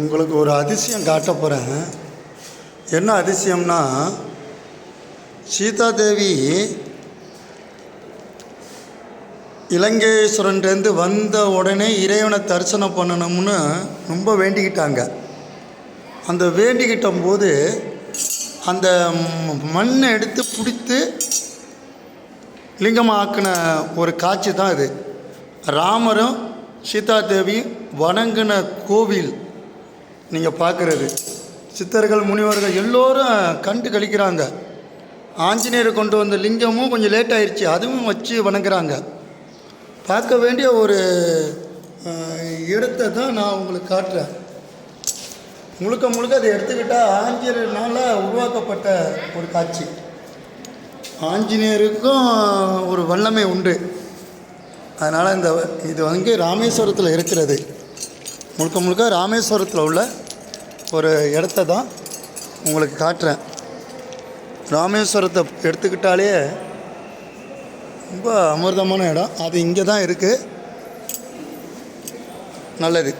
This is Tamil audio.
உங்களுக்கு ஒரு அதிசயம் காட்ட போகிறேன் என்ன அதிசயம்னா சீதாதேவி இலங்கேஸ்வரன்லேருந்து வந்த உடனே இறைவனை தரிசனம் பண்ணணும்னு ரொம்ப வேண்டிக்கிட்டாங்க. அந்த வேண்டிக்கிட்ட போது அந்த மண்ணை எடுத்து பிடித்து லிங்கமாக்கின ஒரு காட்சி தான் இது. ராமரும் சீதாதேவியும் வணங்கின கோவில். நீங்கள் பார்க்குறது. சித்தர்கள் முனிவர்கள் எல்லோரும் கண்டு கழிக்கிறாங்க ஆஞ்சநேயர் கொண்டு வந்த லிங்கமும் கொஞ்சம் லேட் ஆயிடுச்சு அதுவும் வச்சு வணங்குறாங்க. பார்க்க வேண்டிய ஒரு இடத்தை தான் நான் உங்களுக்கு காட்டுறேன். முழுக்க முழுக்க அதை எடுத்துக்கிட்டால் ஆஞ்சநேயர்னால உருவாக்கப்பட்ட ஒரு காட்சி. ஆஞ்சநேயருக்கும் ஒரு வல்லமை உண்டு. அதனால் இந்த இது வந்து ராமேஸ்வரத்தில் இருக்கிறது. முழுக்க முழுக்க ராமேஸ்வரத்தில் உள்ள ஒரு இடத்த தான் உங்களுக்கு காட்டுறேன். ராமேஸ்வரத்தை எடுத்துக்கிட்டாலே ரொம்ப அமிர்தமான இடம். அது இங்கே தான் இருக்குது நல்லது.